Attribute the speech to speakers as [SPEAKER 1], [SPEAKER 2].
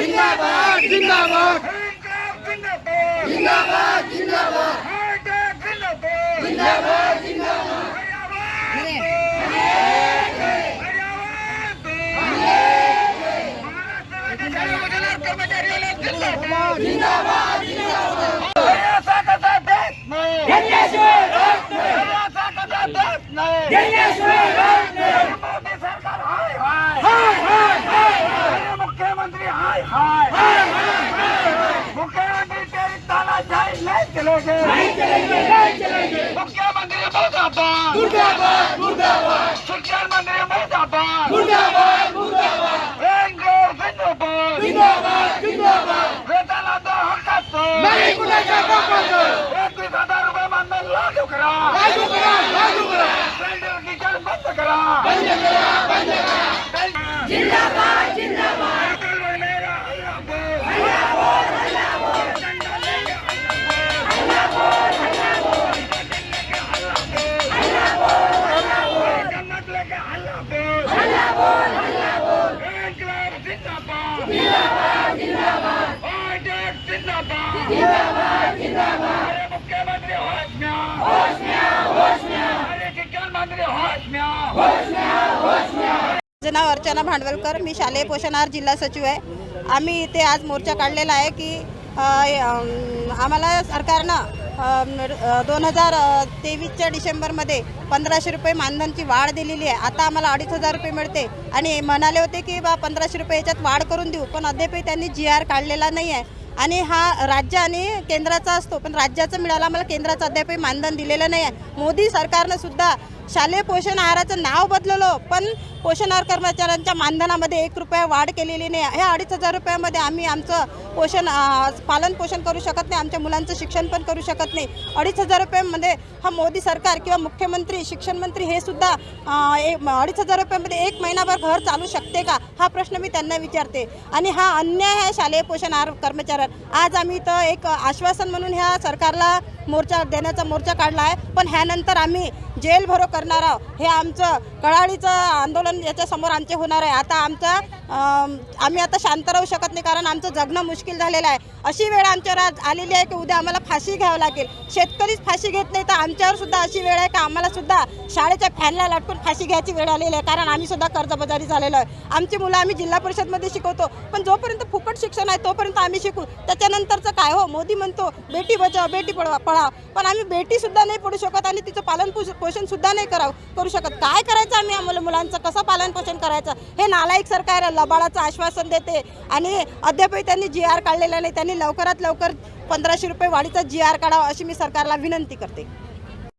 [SPEAKER 1] 빈다박 빈다박 빈다박 빈다박 빈다박 빈다박 빈다박 빈다박 तानाशाही नहीं चलेगी नहीं चलेंगे नहीं चलेंगे मुख्यमंत्री मुर्दाबाद मुर्दाबाद मुर्दाबाद शिक्षा मंत्री मुर्दाबाद मुर्दाबाद मुर्दाबाद बेंगलोर जिंदाबाद जिंदाबाद जिंदाबाद वेतनाचा हक्काचं नाही कुणाच्या बापाचं
[SPEAKER 2] माझं नाव अर्चना भांडवलकर. मी शालेय पोषणहार जिल्हा सचिव आहे. आम्ही इथे आज मोर्चा काढलेला आहे की आम्हाला सरकारनं दोन हजार तेवीसच्या डिसेंबरमध्ये पंधराशे रुपये मानधनची वाढ दिलेली आहे. आता आम्हाला अडीच हजार रुपये मिळते. आणि म्हणाले होते की बा पंधराशे रुपये याच्यात वाढ करून देऊ पण अद्यापही त्यांनी जी आर काढलेला नाही आहे. आणि हा राज्य आणि केंद्राचा असतो पण राज्याचं मिळाला आम्हाला केंद्राचं अद्यापही मानधन दिलेलं नाही आहे. मोदी सरकारनं सुद्धा शालेय पोषण आहाराचं नाव बदललो पण पोषण आहार कर्मचाऱ्यांच्या मानधनामध्ये एक रुपया वाढ केलेली नाही. ह्या अडीच हजार रुपयामध्ये आम्ही आमचं पोषण पालन पोषण करू शकत नाही आमच्या मुलांचं शिक्षण पण करू शकत नाही. अडीच हजार रुपयामध्ये हा मोदी सरकार किंवा मुख्यमंत्री शिक्षण मंत्री हे सुद्धा एक- अडीच हजार रुपयामध्ये एक महिनाभर घर चालू शकते का? हा प्रश्न मी त्यांना विचारते. आणि हा अन्याय आहे शालेय पोषण आहार कर्मचाऱ्यांवर. आज आम्ही इथं एक आश्वासन म्हणून ह्या सरकारला मोर्चा देण्याचा मोर्चा काढला आहे. पण ह्यानंतर आम्ही जेल भरो करणार आहोत हे आमचं कळाळीचं आंदोलन याच्यासमोर आमचे होणार आहे. आता आमचा आम्ही आता शांत राहू शकत नाही कारण आमचं जगणं मुश्किल झालेलं आहे. अशी वेळ आमच्यावर आज आलेली आहे की उद्या आम्हाला फाशी घ्यावं लागेल. शेतकरीच फाशी घेत नाही तर आमच्यावर सुद्धा अशी वेळ आहे की आम्हाला सुद्धा शाळेच्या फॅनला लटकून फाशी घ्यायची वेळ आलेली आहे. कारण आम्ही सुद्धा कर्जबाजारी झालेलो आहे. आमची मुलं आम्ही जिल्हा परिषदमध्ये शिकवतो. पण जोपर्यंत फुकट शिक्षण आहे तोपर्यंत आम्ही शिकू. त्याच्यानंतरचं काय हो? मोदी म्हणतो बेटी बचाव बेटी पढवा पळाव पण आम्ही बेटीसुद्धा नाही पडू शकत आणि तिचं पालन पोषणसुद्धा पोषण नाही करावं करू शकत. काय करायचं? आम्ही आम्हाला मुलांचं कसं पालन पोषण करायचं? हे नालायक सरकार आहे, लबाडाचं आश्वासन देते. आणि अद्यापही त्यांनी जी आर काढलेला नाही. त्यांनी लवकरात लवकर पंधराशे रुपये वाढीचा जी आर काढावा अशी मी सरकारला विनंती करते.